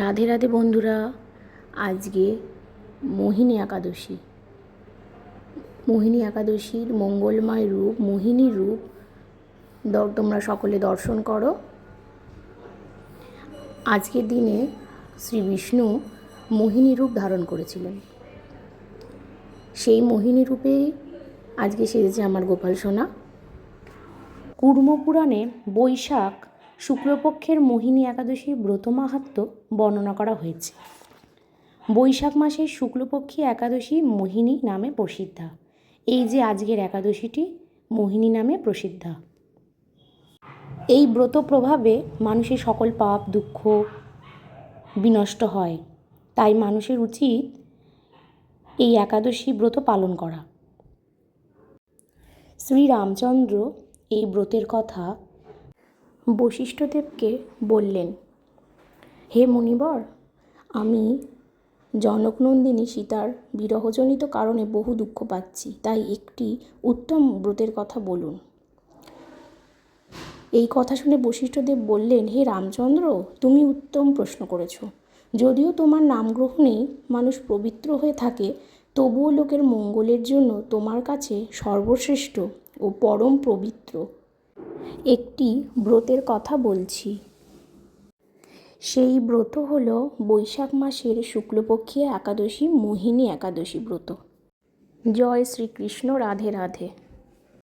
রাধে রাধে বন্ধুরা, আজকে মোহিনী একাদশী। মোহিনী একাদশীর মঙ্গলময় রূপ, মোহিনী রূপ তোমরা সকলে দর্শন করো। আজকের দিনে শ্রী বিষ্ণু মোহিনী রূপ ধারণ করেছিলেন। সেই মোহিনী রূপেই আজকে সেজেছে আমার গোপাল সোনা। কুর্মপুরাণে বৈশাখ শুক্লপক্ষের মোহিনী একাদশীর ব্রত মাহাত্ম্য বর্ণনা করা হয়েছে। বৈশাখ মাসের শুক্লপক্ষী একাদশী মোহিনী নামে প্রসিদ্ধা। এই যে আজকের একাদশীটি মোহিনী নামে প্রসিদ্ধা। এই ব্রত প্রভাবে মানুষের সকল পাপ, দুঃখ বিনষ্ট হয়। তাই মানুষের উচিত এই একাদশী ব্রত পালন করা। শ্রী রামচন্দ্র এই ব্রতের কথা বশিষ্ঠদেবকে বললেন, হে মুনিবর, আমি জনকনন্দিনী সীতার বিরহজনিত কারণে বহু দুঃখ পাচ্ছি। তাই একটি উত্তম ব্রতের কথা বলুন। এই কথা শুনে বশিষ্ঠদেব বললেন, হে রামচন্দ্র, তুমি উত্তম প্রশ্ন করেছ। যদিও তোমার নাম গ্রহণেই মানুষ পবিত্র হয়ে থাকে, তবুও লোকের মঙ্গলের জন্য তোমার কাছে সর্বশ্রেষ্ঠ ও পরম পবিত্র। একটি ব্রতের কথা বলছি। সেই ব্রত হল বৈশাখ মাসের শুক্লপক্ষী একাদশী, মোহিনী একাদশী ব্রত। জয় শ্রীকৃষ্ণ, রাধে রাধে।